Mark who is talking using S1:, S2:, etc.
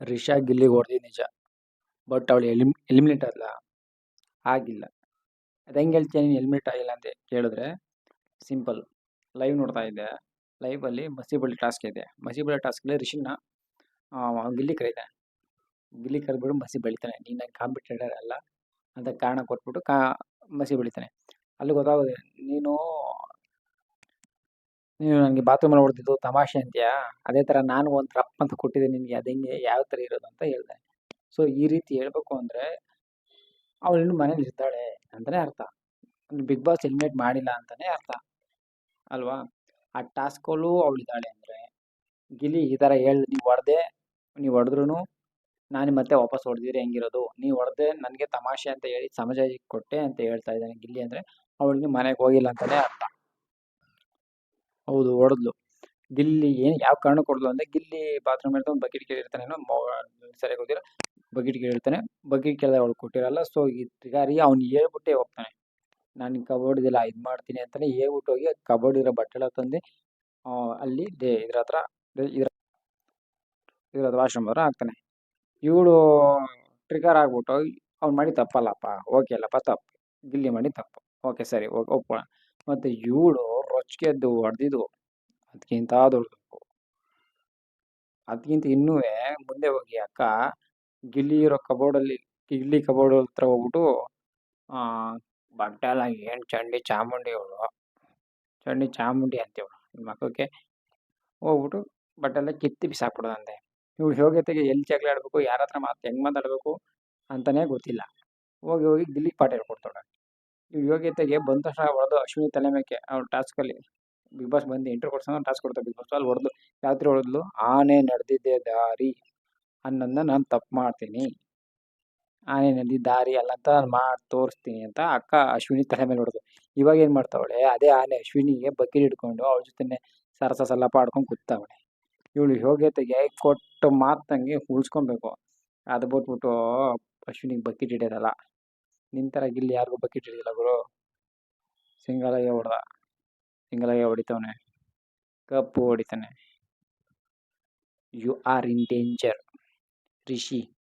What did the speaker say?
S1: ರಿಷಾ ಗಿಲ್ಲಿಗೆ ಹೊಡೆದಿದ್ದು ನಿಜ. ಬಟ್ ಅವಳು ಎಲಿಮ್, ಎಲಿಮಿನೇಟ್ ಅಲ್ಲ ಆಗಿಲ್ಲ. ಅದು ಹೆಂಗೆ ಹೇಳ್ತೀಯ ನೀನು ಎಲಿಮಿನೇಟ್ ಆಗಿಲ್ಲ ಅಂತ ಕೇಳಿದ್ರೆ, ಸಿಂಪಲ್. ಲೈವ್ ನೋಡ್ತಾ ಇದ್ದೆ. ಲೈವಲ್ಲಿ ಮಸಿ ಬಳಿ ಟಾಸ್ಕ್ ಇದೆ. ಮಸಿ ಬಳಿ ಟಾಸ್ಕಲ್ಲಿ ರಿಷಿನ ಗಿಲ್ಲಿ ಕರೀತಾನೆ. ಗಿಲ್ಲಿ ಕರೆದ್ಬಿಟ್ಟು ಮಸಿ ಬೆಳಿತಾನೆ. ನೀನು ನಂಗೆ ಕಾಂಪಿಟೇಟರ್ ಅಲ್ಲ ಅಂತ ಕಾರಣ ಕೊಟ್ಬಿಟ್ಟು ಕಾ, ಮಸಿ ಬೆಳಿತಾನೆ. ಅಲ್ಲಿ ಗೊತ್ತಾಗೋದೆ, ನೀನು ನೀನು ನನಗೆ ಬಾತ್ರೂಮಲ್ಲಿ ಹೊಡೆದಿದ್ದು ತಮಾಷೆ ಅಂತೀಯಾ? ಅದೇ ಥರ ನಾನು ಒಂದು ರಪ್ ಅಂತ ಕೊಟ್ಟಿದ್ದೆ ನಿನಗೆ, ಅದು ಯಾವ ಥರ ಇರೋದು ಅಂತ ಹೇಳಿದೆ. ಸೊ ಈ ರೀತಿ ಹೇಳಬೇಕು ಅಂದರೆ, ಅವಳು ಇನ್ನು ಮನೇಲಿ ಇರ್ತಾಳೆ ಅಂತಲೇ ಅರ್ಥ. ಬಿಗ್ ಬಾಸ್ ಎಲಿಮಿನೇಟ್ ಮಾಡಿಲ್ಲ ಅಂತಲೇ ಅರ್ಥ. ಅಲ್ವಾ? ಆ ಟಾಸ್ಕಲ್ಲೂ ಅವಳಿದ್ದಾಳೆ ಅಂದರೆ, ಗಿಲಿ ಈ ಥರ ಹೇಳಿ, ನೀವು ಹೊಡೆದೆ, ನೀವು ಹೊಡೆದ್ರೂ ನಾನು ಮತ್ತೆ ವಾಪಸ್ ಹೊಡೆದಿದ್ರೆ ಹೆಂಗಿರೋದು? ನೀವು ಹೊಡೆದೆ ನನಗೆ ತಮಾಷೆ ಅಂತ ಹೇಳಿ ಸಮಾಜ ಕೊಟ್ಟೆ ಅಂತ ಹೇಳ್ತಾ ಇದ್ದಾನೆ ಗಿಲ್ಲಿ ಅಂದರೆ, ಅವಳಿಗೆ ಮನೆಗೆ ಹೋಗಿಲ್ಲ ಅಂತಲೇ ಅರ್ಥ. ಹೌದು, ಹೊಡೆದ್ಲು. ಗಿಲ್ಲಿ ಏನು ಯಾವ ಕಾರಣಕ್ಕೆ ಹೊಡೆದ್ಲು ಅಂದರೆ ಗಿಲ್ಲಿ ಬಾತ್ರೂಮ್ ಇರ್ತಾನೆ, ಬಕೆಟ್ ಕೇಳಿರ್ತಾನೇನೋ ಸರಿಯಾಗಿ ಗೊತ್ತಿಲ್ಲ. ಬಕೆಟ್ ಕೇಳಿರ್ತಾನೆ, ಬಕೆಟ್ ಕೇಳಿದಾಗ ಅವಳು ಕೊಟ್ಟಿರಲ್ಲ ಸೊ ಈ ತ್ರಿಗಾರಿ ಅವ್ನು ಹೇಳ್ಬಿಟ್ಟೆ ಹೋಗ್ತಾನೆ. ನಾನು ಕಬೋರ್ಡ್ ಇದೆಲ್ಲ ಇದು ಮಾಡ್ತೀನಿ ಅಂತಾನೆ ಹೇಳ್ಬಿಟ್ಟು ಹೋಗಿ ಕಬೋರ್ಡ್ ಇರೋ ಬಟ್ಟೆಲ್ಲ ತಂದು ಅಲ್ಲಿ ದೇ, ಇದ್ರ ಹತ್ರ ಇದ್ರ ಇದ್ರ ಹತ್ರ ವಾಶ್ರೂಮ್ ಹತ್ರ ಹಾಕ್ತಾನೆ. ಇವಳು ಟ್ರಿಗರ್ ಆಗ್ಬಿಟ್ಟು ಅವ್ನು ಮಾಡಿ ತಪ್ಪಲ್ಲಪ್ಪ, ಓಕೆ ಅಲ್ಲಪ್ಪ, ತಪ್ಪು. ಗಿಲ್ಲಿ ಮಾಡಿ ತಪ್ಪು. ಓಕೆ, ಸರಿ, ಒಪ್ಕೊಳ್ಳೋಣ. ಮತ್ತು ಇವಳು ರೊಚ್ಗೆದ್ದು ಹೊಡೆದಿದ್ದು. ಅದಕ್ಕಿಂತ ದೊಡ್ಡದು. ಅದಕ್ಕಿಂತ ಇನ್ನೂ ಮುಂದೆ ಹೋಗಿ ಅಕ್ಕ, ಗಿಲ್ಲಿ ಇರೋ ಕಬೋರ್ಡಲ್ಲಿ, ಗಿಲ್ಲಿ ಕಬೋರ್ಡ್ ಹತ್ರ ಹೋಗ್ಬಿಟ್ಟು ಬಟ್ಟೆ ಎಲ್ಲ ಏನು ಚಂಡಿ ಚಾಮುಂಡಿ ಅವಳು? ಚಂಡಿ ಚಾಮುಂಡಿ ಅಂತೀವಳು. ನಿಮ್ಮ ಮಕ್ಕಳಿಗೆ ಹೋಗ್ಬಿಟ್ಟು ಬಟ್ಟೆ ಕಿತ್ತಿ ಬಿಸಾಕ್ಬಿಡೋದಂತೆ. ಇವಳು ಹೋಗ್ಯತೆಗೆ ಎಲ್ಲಿ ಜಗಳ ಆಡಬೇಕು, ಯಾರ ಹತ್ರ ಮಾತು, ಹೆಂಗೆ ಮಾತಾಡಬೇಕು ಅಂತಲೇ ಗೊತ್ತಿಲ್ಲ. ಹೋಗಿ ಹೋಗಿ ಗಿಲ್ಲಿ ಪಾಠ ಹೇಳ್ಕೊಡ್ತಾಳೆ. ಯೋಗ್ಯತೆಗೆ ಬಂದ ತಕ್ಷಣ ಹೊಡೆದು ಅಶ್ವಿನಿ ತಲೆ ಮೇಕೆ ಅವ್ರ ಟಾಸ್ಕಲ್ಲಿ ಬಿಗ್ ಬಾಸ್ ಬಂದು ಇಂಟ್ರ್ ಕೊಡ್ಸೋಣ ಟಾಸ್ಕ್ ಕೊಡ್ತಾರೆ ಬಿಗ್ ಬಾಸ್ ಅಲ್ಲಿ ಹೊಡೆದು ಥರ ಹೊಡೆದ್ಲು? ಆನೆ ನಡೆದಿದ್ದೆ ದಾರಿ. ಅನ್ನೋದನ್ನ ನಾನು ತಪ್ಪು ಮಾಡ್ತೀನಿ. ಆನೆ ನಡೆದಿದ್ದ ದಾರಿ ಅಲ್ಲ ಅಂತ ನಾನು ಮಾಡಿ ತೋರಿಸ್ತೀನಿ ಅಂತ ಅಕ್ಕ ಅಶ್ವಿನಿ ತಲೆ ಮೇಲೆ ಹೊಡೆದು. ಇವಾಗ ಏನು ಮಾಡ್ತಾವಳೆ? ಅದೇ ಆನೆ ಅಶ್ವಿನಿಗೆ ಬಕೆಟ್ ಹಿಡ್ಕೊಂಡು ಅವ್ರ ಜೊತೆ ಸರಸ ಸಲ ಆಡ್ಕೊಂಡು ಕೂತಾವಳೆ. ಇವಳು ಯೋಗ್ಯತೆಗೆ ಕೊಟ್ಟು ಮಾತಂಗೆ ಉಳಿಸ್ಕೊಬೇಕು. ಅದು ಬಿಟ್ಬಿಟ್ಟು ಅಶ್ವಿನಿಗೆ ಬಕೆಟ್ ಹಿಡಿಯೋದಲ್ಲ. ಥರ ಗಿಲ್ಲಿ ಯಾರಿಗೂ ಬಕೆಟ್ ಹಿಡಿದಿಲ್ಲ ಗುರು. ಸಿಂಗಲಾಗೆ ಹೊಡೆದ. ಸಿಂಗಲಾಗೆ ಹೊಡಿತವನೆ. ಕಪ್ಪು ಹೊಡಿತಾನೆ. You are in danger Rishi.